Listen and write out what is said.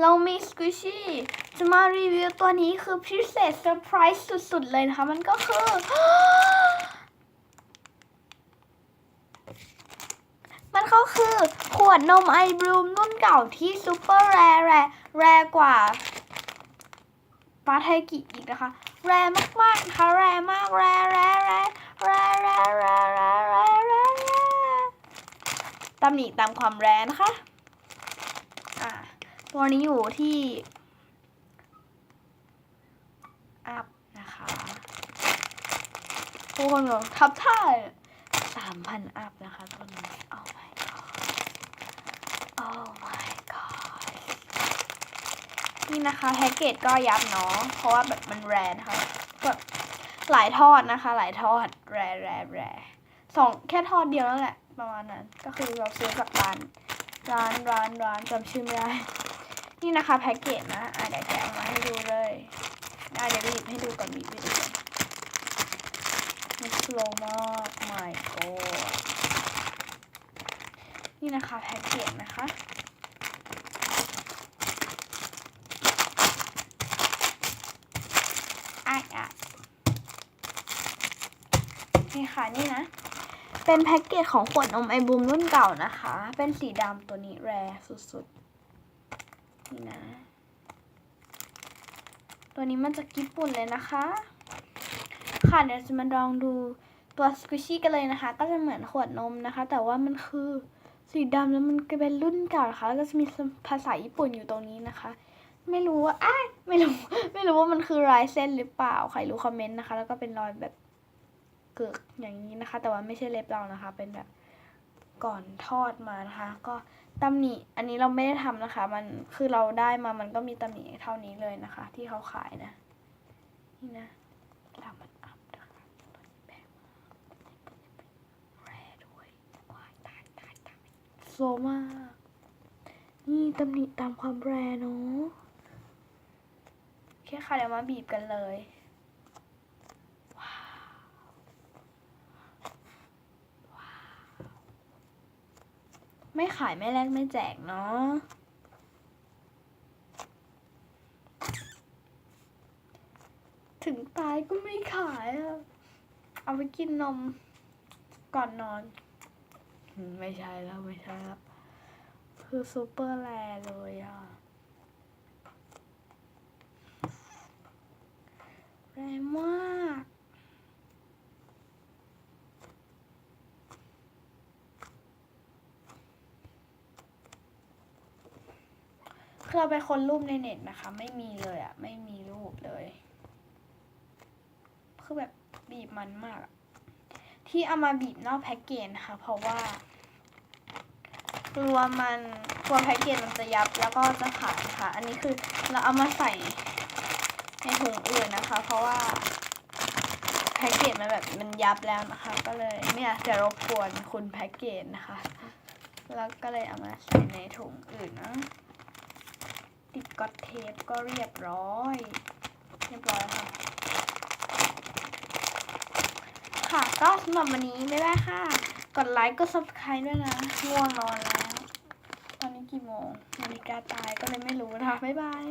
เรามีสกูชี่จะมารีวิวตัวนี้คือพิเศษเซอร์ไพรส์สุดๆ เลยนะคะ มันก็คือมันก็คือขวดนมไอบลูมรุ่นเก่าที่ซูเปอร์แรแรแรกว่าปาเทกิอีกนะคะ แรมากๆนะคะแรมากแรแรแรแรแรแรแรแรแรตำหนิตามความแรนะคะ ตัวนี้อยู่ที่อัพนะคะทุกคนบอกทับท่าสามพันอัพนะคะตัวนี้ oh my god oh my god นี่นะคะแพ็กเกจก็ยับเนาะเพราะว่าแบบมันแรนะคะแบบหลายทอดนะคะ หลายทอดแรแรแรสองแค่ทอดเดียวนั่นแหละ ประมาณนั้น ก็คือเราซื้อจากร้านร้านร้านร้านจำชื่อไม่ได้ นี่นะคะแพ็กเกจนะอะเดี๋ยวแกะออกมาให้ดูเลยอะเดี๋ยวบีบให้ดูก่อนบีบให้ดูก่อมันสโลมาก my god นี่นะคะแพ็กเกจนะคะอะอะนี่ค่ะนี่นะ เป็นแพ็กเกจของขวดนมไอบูมรุ่นเก่านะคะ เป็นสีดำตัวนี้แรสุดๆ นี่นะ ตัวนี้มันจากญี่ปุ่นเลยนะคะ ค่ะเดี๋ยวจะมาลองดูตัวสควิชชี่กันเลยนะคะ ก็จะเหมือนขวดนมนะคะ แต่ว่ามันคือสีดำแล้วมันก็เป็นรุ่นเก่านะคะแล้วก็จะมีภาษาญี่ปุ่นอยู่ตรงนี้นะคะ ไม่รู้ว่าอ้าไม่รู้ ไม่รู้ว่ามันคือลายเส้นหรือเปล่า ใครรู้คอมเมนต์นะคะ แล้วก็เป็นรอยแบบเกิดอย่างนี้นะคะ แต่ว่าไม่ใช่เล็บเรานะคะ เป็นแบบ ก่อนทอดมานะคะ ก็ตำหนิอันนี้เราไม่ได้ทำนะคะ มันคือเราได้มามันก็มีตำหนิเท่านี้เลยนะคะ ที่เขาขายนะนี่นะดามันอัพนะคะตัวนี้แพงมากแรด้วยว้ายตายตายตายโซมากนี่ตำหนิตามความแรเนาะโอเคค่ะเดี๋ยวมาบีบกันเลย ว้าวว้าว ไม่ขายไม่แลกไม่แจกเนาะถึงตายก็ไม่ขายอะเอาไปกินนมก่อนนอน ไม่ใช่แล้ว ไม่ใช่แล้ว คือซูเปอร์แรเลยอะแรงมาก คือ เราไปค้นรูปในเน็ตนะคะ ไม่มีเลยอะไม่มีรูปเลย คือแบบบีบมันมาก ที่เอามาบีบนอกแพ็กเกจนะคะเพราะว่ากลัวมันกลัวแพ็กเกจมันจะยับแล้วก็จะขาดค่ะอันนี้คือเราเอามาใส่ในถุงอื่นนะคะ เพราะว่าแพ็กเกจมันแบบมันยับแล้วนะคะ ก็เลยไม่อยากจะรบกวนคุณแพ็กเกจนะคะ แล้วก็เลยเอามาใส่ในถุงอื่นนะ ติดก็อตเทปก็เรียบร้อย เรียบร้อยค่ะ ค่ะก็สำหรับวันนี้บ๊ายบายค่ะ กดไลค์กด subscribe ด้วยนะง่วงนอนแล้ว ตอนนี้กี่โมงนาฬิกาตายก็เลยไม่รู้นะคะบ๊ายบาย